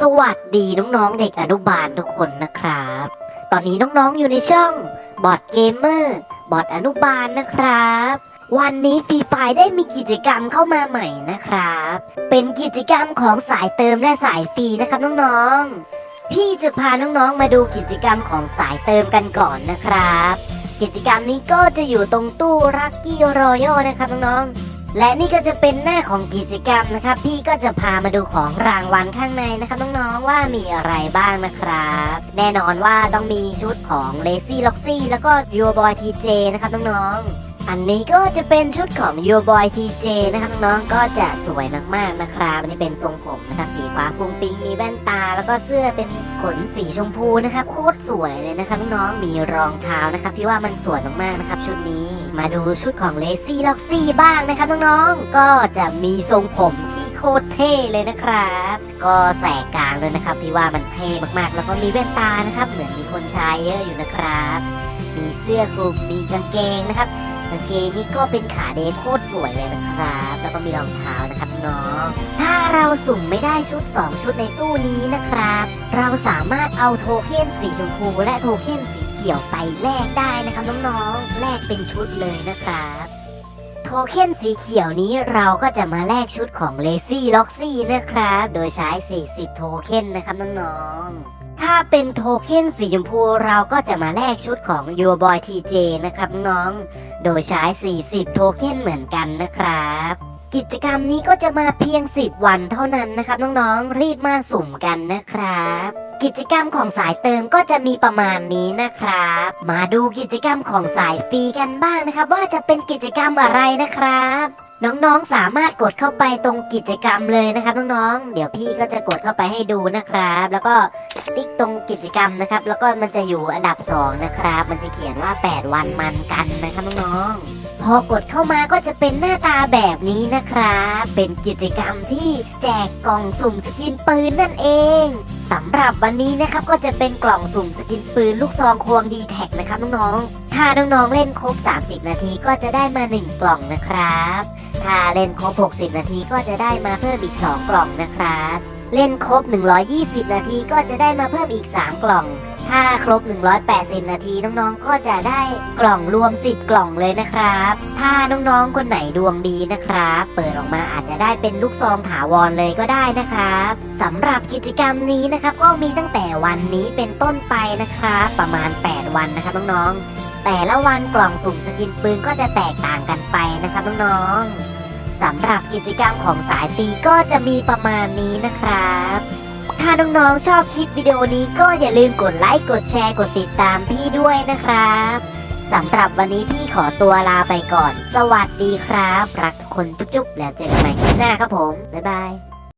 สวัสดีน้องๆเด็กอนุบาลทุกคนนะครับ ตอนนี้น้องๆอยู่ในช่องบอดเกมเมอร์บอดอนุบาลนะครับ วันนี้ฟรีไฟได้มีกิจกรรมเข้ามาใหม่นะครับ เป็นกิจกรรมของสายเติมและสายฟรีนะครับน้องๆ พี่จะพาน้องๆมาดูกิจกรรมของสายเติมกันก่อนนะครับ กิจกรรมนี้ก็จะอยู่ตรงตู้รักกี้รอยัลนะครับน้องๆ และนี่ก็จะเป็นหน้าของกิจกรรมนะครับ พี่ก็จะพามาดูของรางวัลข้างในนะครับน้องๆว่ามีอะไรบ้างนะครับ แน่นอนว่าต้องมีชุดของ Lazy l o x y แล้วก็ Your Boy TJ นะครับน้องๆ อันนี้ก็จะเป็นชุดของ Your Boy TJ นะครับน้องก็จะสวยมากๆนะครับอันนี้เป็นทรงผมนะครับสีฟ้าฟุ้งฟิงมีแว่นตา แล้วก็เสื้อเป็นขนสีชมพูนะครับโคตรสวยเลยนะครับน้องมีรองเท้านะครับพี่ว่ามันสวยมากๆนะครับชุดนี้มาดูชุดของ Lazy l o x y บ้างนะครับน้องๆก็จะมีทรงผมที่โคตรเท่เลยนะครับ ก็แสกกลางเลยนะครับพี่ว่ามันเท่มากๆ แล้วก็มีแว่นตานะครับเหมือนมีคนใช้เยอะอยู่นะครับ มีเสื้อคลุมมีกางเกงนะครับางเกงนี่ก็เป็นขาเดฟโคตรสวยเลยนะครับ แล้วก็มีรองเท้านะครับน้องถ้าเราสุ่มไม่ได้ชุด 2 ชุดในตู้นี้นะครับ เราสามารถเอาโทเค็นสีชมพูและโทเค็นสีเขียวไปแลกได้นะครับน้องๆแลกเป็นชุดเลยนะครับโทเค็นสีเขียวนี้เราก็จะมาแลกชุดของ Lazy l o x y นะครับ โดยใช้ 40 โทเค็นนะครับน้องๆ ถ้าเป็นโทเค็นสีชมพูเราก็จะมาแลกชุดของ Your Boy TJ นะครับน้อง โดยใช้ 40 โทเค็นเหมือนกันนะครับ กิจกรรมนี้ก็จะมาเพียง 10 วันเท่านั้นนะครับน้องๆ รีบมาสุ่มกันนะครับ กิจกรรมของสายเติมก็จะมีประมาณนี้นะครับ มาดูกิจกรรมของสายฟรีกันบ้างนะครับ ว่าจะเป็นกิจกรรมอะไรนะครับ น้องๆสามารถกดเข้าไปตรงกิจกรรมเลยนะครับน้องๆ เดี๋ยวพี่ก็จะกดเข้าไปให้ดูนะครับ แล้วก็ติ๊กตรงกิจกรรมนะครับ แล้วก็มันจะอยู่อันดับ 2 นะครับ มันจะเขียนว่า 8 วันมันกันนะครับน้องๆ พอกดเข้ามาก็จะเป็นหน้าตาแบบนี้นะครับ เป็นกิจกรรมที่แจกกล่องสุ่มสกินปืนนั่นเองสำหรับวันนี้นะครับก็จะเป็นกล่องสุ่มสกินปืนลูกซองควงดีแท็กนะครับน้องๆ ถ้าน้องๆเล่นครบ 30 นาทีก็จะได้มา 1 กล่องนะครับ ถ้าเล่นครบ 60 นาทีก็จะได้มาเพิ่มอีก 2 กล่องนะครับ เล่นครบ 120 นาทีก็จะได้มาเพิ่มอีก 3 กล่อง ถ้าครบ 180 นาทีน้องๆ ก็จะได้กล่องรวม 10 กล่องเลยนะครับ ถ้าน้องๆ คนไหนดวงดีนะครับ เปิดออกมาอาจจะได้เป็นลูกซองถาวรเลยก็ได้นะครับสำหรับกิจกรรมนี้นะครับก็มีตั้งแต่วันนี้เป็นต้นไปนะครับประมาณ 8 วันนะครับน้องๆ แต่ละวันกล่องสุ่มสกินปืนก็จะแตกต่างกันไปนะครับน้องๆสำหรับกิจกรรมของสายฟรีก็จะมีประมาณนี้นะครับ ถ้าน้องๆชอบคลิปวิดีโอนี้ก็อย่าลืมกดไลค์ กดแชร์ กดติดตามพี่ด้วยนะครับสำหรับวันนี้พี่ขอตัวลาไปก่อน สวัสดีครับ รักทุกคนจุ๊บๆ แล้วเจอกันใหม่คลิปหน้าครับผม บ๊ายบาย